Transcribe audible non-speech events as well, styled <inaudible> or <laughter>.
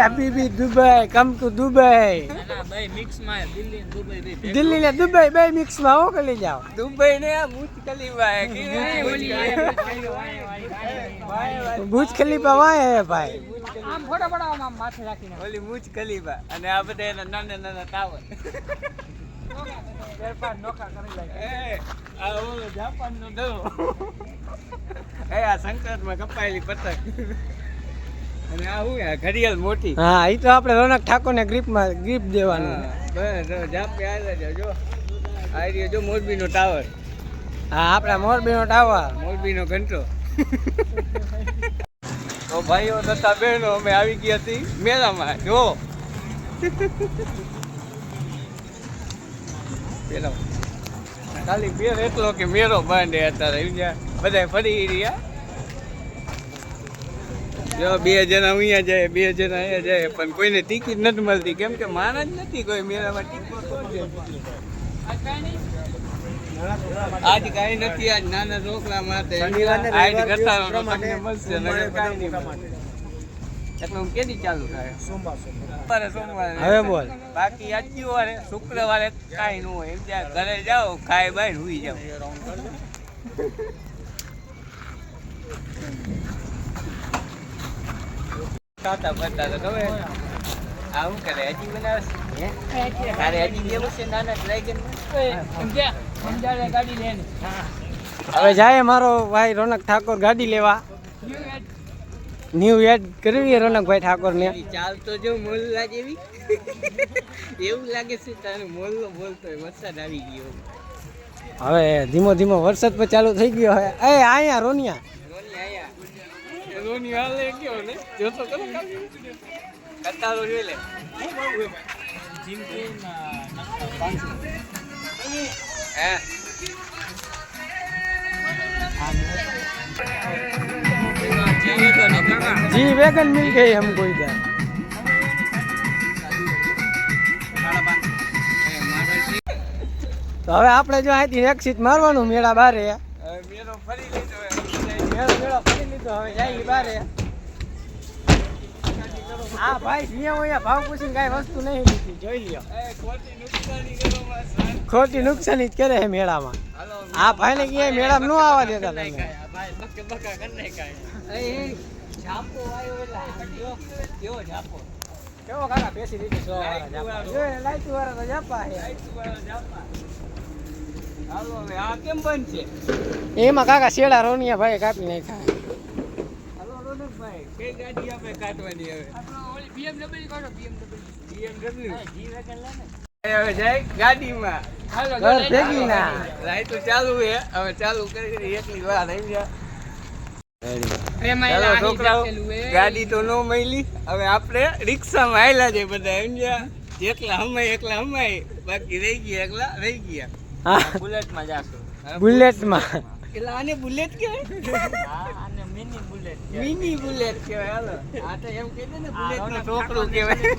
હબીબી Dubai come to Dubai Delhi ને Dubai બે મિક્સમાં હું કરી જાવ દુબઈ ને મુજ ખલીફા ભુજ ખલીફા વાય ભાઈ આમ ફોટો પડાવો આમ માથે રાખીને. ઓલી મુજ ખલીફા અને આ બધા એના નાના નાના ટાવર ફેરફાર નોખા કરી લાગે એ આ જાપાન નો દડો <laughs> એ આ સંકટમાં કપાયેલી પતંગ. અને આ હું આ ઘડિયાળ મોટી. હા એ તો આપણે રોનક ઠાકોર ને ગ્રીપ દેવાનું બસ જાપે આવેલા છે જો. આ રહ્યો જો મોરબી નો ટાવર. હા આપણા મોરબી નો ટાવર. મોરબી નો ઘંટો. તો ભાઈઓ તથા બહેનો અમે આવી ગયા હતી મેળામાં જો. પેલા. ખાલી બેર એટલો કે મેળો બાંધે અત્યારે બધા ફરી રહ્યા? જો બે જણા અહીંયા જાય બે જણા અહીંયા જાય પણ કોઈને ટિકિટ નથી મળતી. કેમ કે માણસ જ નથી કોઈ મેળામાં ટિકિટ આજ કાંઈ નથી આજ નાના છોકરા માટે આજ તમને મળશે. એટલે હું કેદી ચાલુ થાય? સોમવારે સોમવારે. હવે બોલ. બાકી આજની વારે શુક્રવારે કાંઈ ન હોય. એમ ત્યાં ઘરે જાઓ ખાઈ બાઈ હુઈ જાઓ. ખાતા પડતા તો તમે આવું કરે હજી બનાવે તારે હજી કેવું છે નાના ડ્રેગન સમજ્યા ગાડી લેની હવે જાય મારો ભાઈ રોનક ઠાકોર ગાડી લેવા. ન્યુ એડ કરવી રોનકભાઈ ઠાકોર ને. ચાલ તો જો લાગે જેવી એવું લાગે છે તારે મોલ્લો બોલતો હોય વરસાદ આવી ગયો. હવે ધીમો ધીમો વરસાદ પણ ચાલુ થઈ ગયો હવે. એ અહીંયા રોનિયા. રોની આયા રોની હાલે ગયો ને જો તો કરો કતારો જોઈ લે હે जी वैगन मिल गई हमको इधर તો હવે આપણે જો અહીંથી એક્સિટ મારવાનું મેળા બારે મેરો ફરી લીધો મેળો મેળો ફરી લીધો. હવે જાય બારે. હા ભાઈ અહીંયા અહીંયા ભાવ પૂછીને કાંઈ વસ્તુ નહીં લીધી. જોઈ લ્યો. ખોટી નુકસાની માં જ કરે છે મેળામાં. હા ભાઈને ક્યાંય મેળામાં ન આવવા દેતા તમે. કેવો કાકા બેસી દીધી લાઈટ વાળા. જાપા. જોઈ, લાઈટુ વાળા જાપા. હાલો હવે આ કેમ બંધ છે? એમાં કાકા શેડા રોનિયા ભાઈ કાપી નાખ્યા. હાલો કઈ ગાડી આપણે કાઢવાની હવે? ઓલી BMW કાઢો BMW BMW હવે જાય ગાડીમાં. હાલો ઘર ભેગી ના. લાઈટો ચાલુ છે. હવે ચાલુ કરી એકલી વાર આવી ગયા. છોકરાઓ ગાડી તો ન મળી હવે આપણે રિક્ષામાં આવેલા છે બધા એમ જ્યાં જેટલા હમાય એકલા હમાય. બાકી રહી ગયા એકલા રહી ગયા. હા. બુલેટમાં જાશું. બુલેટમાં. એટલે આને બુલેટ કહેવાય? આને મિની બુલેટ મિની બુલેટ કહેવાય હાલો. આ તો એમ કહી દે ને બુલેટ નો છોકરો કહેવાય.